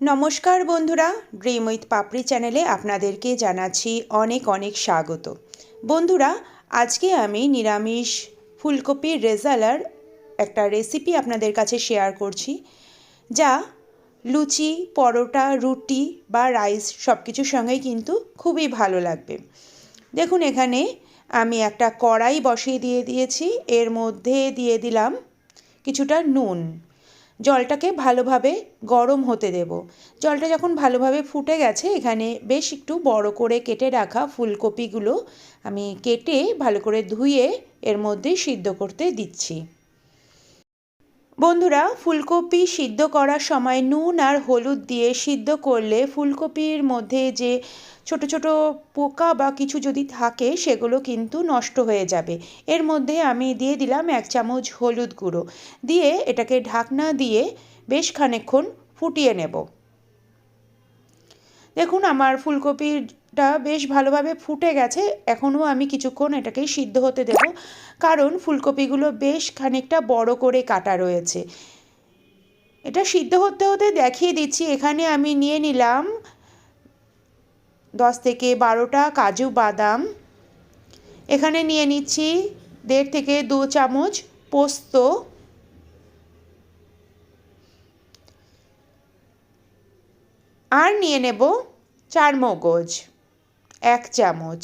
নমস্কার বন্ধুরা dream with পাপড়ি চ্যানেলে আপনাদেরকে জানাচ্ছি অনেক অনেক স্বাগত। বন্ধুরা, আজকে আমি নিরামিষ ফুলকপির রেজালার একটা রেসিপি আপনাদের কাছে শেয়ার করছি, যা লুচি, পরোটা, রুটি বা রাইস সব কিছুর সঙ্গেই কিন্তু খুবই ভালো লাগবে। দেখুন, এখানে আমি একটা কড়াই বসিয়ে দিয়ে দিয়েছি, এর মধ্যে দিয়ে দিলাম কিছুটা নুন। জলটাকে ভালোভাবে গরম হতে দেব। জলটা যখন ভালোভাবে ফুটে গেছে, এখানে বেশ একটু বড় করে কেটে রাখা ফুলকপিগুলো আমি কেটে ভালো করে ধুয়ে এর মধ্যে সিদ্ধ করতে দিচ্ছি। বন্ধুরা, ফুলকপি সিদ্ধ করার সময় নুন আর হলুদ দিয়ে সিদ্ধ করলে ফুলকপির মধ্যে যে ছোট ছোট পোকা বা কিছু যদি থাকে, সেগুলো কিন্তু নষ্ট হয়ে যাবে। এর মধ্যে আমি দিয়ে দিলাম এক চামচ হলুদ গুঁড়ো। দিয়ে এটাকে ঢাকনা দিয়ে বেশ খানিকক্ষণ ফুটিয়ে নেব। দেখুন, আমার ফুলকপিটা বেশ ভালোভাবে ফুটে গেছে। এখনও আমি কিছুক্ষণ এটাকে সিদ্ধ হতে দেব। কারণ ফুলকপিগুলো বেশ খানিকটা বড় করে কাটা রয়েছে। এটা সিদ্ধ হতে হতে দেখিয়ে দিচ্ছি। এখানে আমি নিয়ে নিলাম দশ থেকে বারোটা কাজু বাদাম। এখানে নিয়ে নিচ্ছি দেড় থেকে দু চামচ পোস্ত। আর নিয়ে নেব চার মগজ, এক চামচ।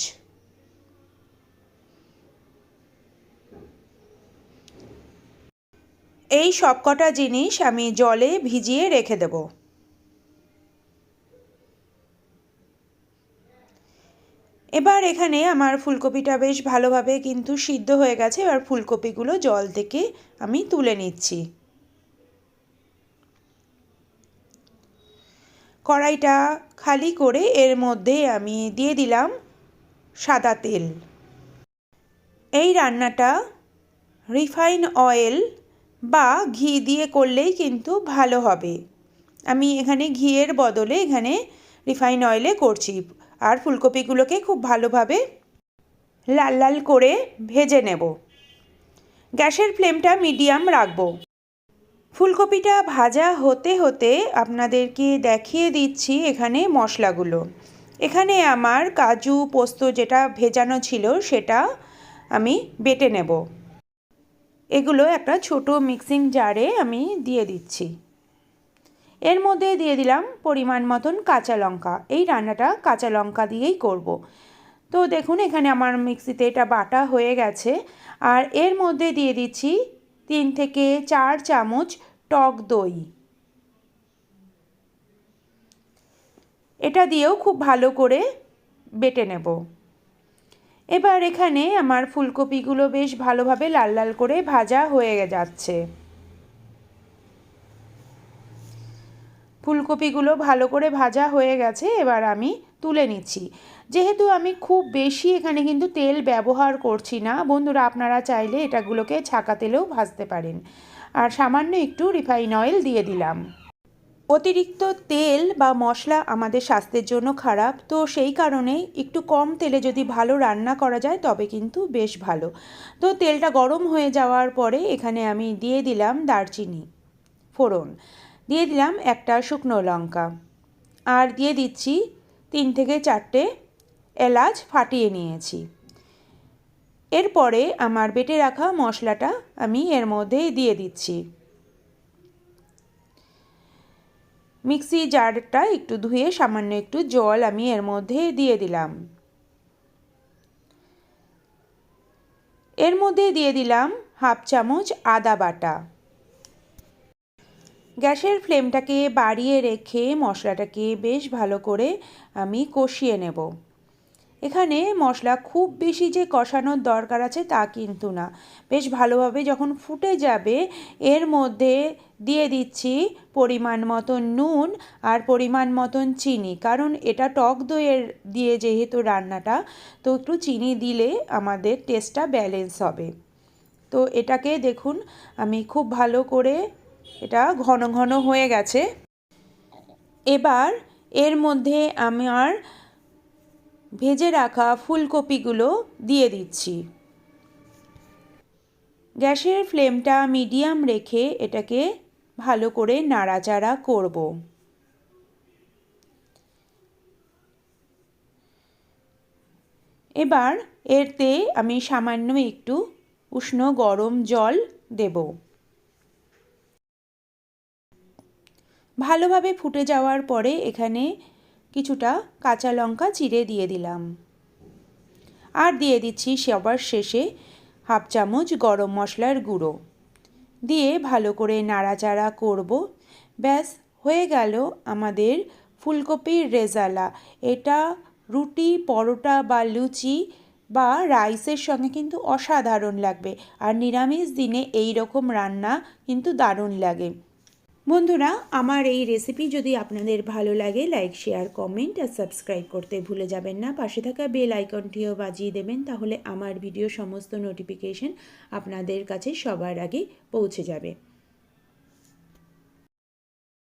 এই সবকটা জিনিস আমি জলে ভিজিয়ে রেখে দেব। এবার এখানে আমার ফুলকপিটা বেশ ভালোভাবে কিন্তু সিদ্ধ হয়ে গেছে। এবার ফুলকপিগুলো জল থেকে আমি তুলে নিচ্ছি। কড়াইটা খালি করে এর মধ্যে আমি দিয়ে দিলাম সাদা তেল। এই রান্নাটা রিফাইন অয়েল বা ঘি দিয়ে করলেই কিন্তু ভালো হবে। আমি এখানে ঘিয়ের বদলে এখানে রিফাইন অয়েলে করছি আর ফুলকপিগুলোকে খুব ভালোভাবে লাল লাল করে ভেজে নেব। গ্যাসের ফ্লেমটা মিডিয়াম রাখব। ফুলকপিটা ভাজা হতে হতে আপনাদেরকে দেখিয়ে দিচ্ছি এখানে মশলাগুলো। এখানে আমার কাজু পোস্ত যেটা ভেজানো ছিল সেটা আমি বেটে নেব। এগুলো একটা ছোট মিক্সিং জারে আমি দিয়ে দিচ্ছি। এর মধ্যে দিয়ে দিলাম পরিমাণ মতন কাঁচা লঙ্কা। এই রান্নাটা কাঁচা লঙ্কা দিয়েই করব। তো দেখুন এখানে আমার মিক্সিতে এটা বাটা হয়ে গেছে। আর এর মধ্যে দিয়ে দিচ্ছি তিন থেকে চার চামচ টক দই। এটা দিয়েও খুব ভালো করে বেটে নেব। এবার এখানে আমার ফুলকপিগুলো বেশ ভালোভাবে লাল লাল করে ভাজা হয়ে যাচ্ছে। ফুলকপিগুলো ভালো করে ভাজা হয়ে গেছে, এবার আমি তুলে নিচ্ছি। যেহেতু আমি খুব বেশি এখানে কিন্তু তেল ব্যবহার করছি না, বন্ধুরা আপনারা চাইলে এটাগুলোকে ছাকা তেলেও ভাজতে পারেন। আর সামান্য একটু রিফাইন অয়েল দিয়ে দিলাম। অতিরিক্ত তেল বা মশলা আমাদের স্বাস্থ্যের জন্য খারাপ, তো সেই কারণে একটু কম তেলে যদি ভালো রান্না করা যায় তবে কিন্তু বেশ ভালো। তো তেলটা গরম হয়ে যাওয়ার পরে এখানে আমি দিয়ে দিলাম দারচিনি, ফোড়ন। দিয়ে দিলাম একটা শুকনো লঙ্কা। আর দিয়ে দিচ্ছি তিন থেকে চারটে এলাচ ফাটিয়ে নিয়েছি। এরপরে আমার বেটে রাখা মশলাটা আমি এর মধ্যে দিয়ে দিচ্ছি। মিক্সি জারটা একটু ধুয়ে সামান্য একটু জল আমি এর মধ্যে দিয়ে দিলাম। এর মধ্যে দিয়ে দিলাম হাফ চামচ আদা বাটা। গ্যাসের ফ্লেমটাকে বাড়িয়ে রেখে মশলাটাকে বেশ ভালো করে আমি কষিয়ে নেব। এখানে মশলা খুব বেশি যে কষানোর দরকার আছে তা কিন্তু না। বেশ ভালোভাবে যখন ফুটে যাবে, এর মধ্যে দিয়ে দিচ্ছি পরিমাণ মতন নুন আর পরিমাণ মতন চিনি। কারণ এটা টক দইয়ের দিয়ে যেহেতু রান্নাটা, তো একটু চিনি দিলে আমাদের টেস্টটা ব্যালেন্স হবে। তো এটাকে দেখুন, আমি খুব ভালো করে এটা ঘন ঘন হয়ে গেছে। এবার এর মধ্যে আমি আর ভেজে রাখা ফুলকপিগুলো দিয়ে দিচ্ছি। গ্যাসের ফ্লেমটা মিডিয়াম রেখে এটাকে ভালো করে নাড়াচাড়া করব। এবার এরতে আমি সামান্য একটু উষ্ণ গরম জল দেবো। ভালোভাবে ফুটে যাওয়ার পরে এখানে কিছুটা কাঁচা লঙ্কা চিড়ে দিয়ে দিলাম। আর দিয়ে দিচ্ছি সবার শেষে হাফ চামচ গরম মশলার গুঁড়ো। দিয়ে ভালো করে নাড়াচাড়া করব। ব্যাস, হয়ে গেল আমাদের ফুলকপির রেজালা। এটা রুটি, পরোটা বা লুচি বা রাইসের সঙ্গে কিন্তু অসাধারণ লাগবে। আর নিরামিষ দিনে এই রকম রান্না কিন্তু দারুণ লাগে। বন্ধুরা, আমার এই রেসিপি যদি আপনাদের ভালো লাগে লাইক শেয়ার কমেন্ট আর সাবস্ক্রাইব করতে ভুলে যাবেন না। পাশে থাকা বেল আইকনটিও বাজিয়ে দেবেন, তাহলে আমার ভিডিও সমস্ত নোটিফিকেশন আপনাদের কাছে সবার আগে পৌঁছে যাবে।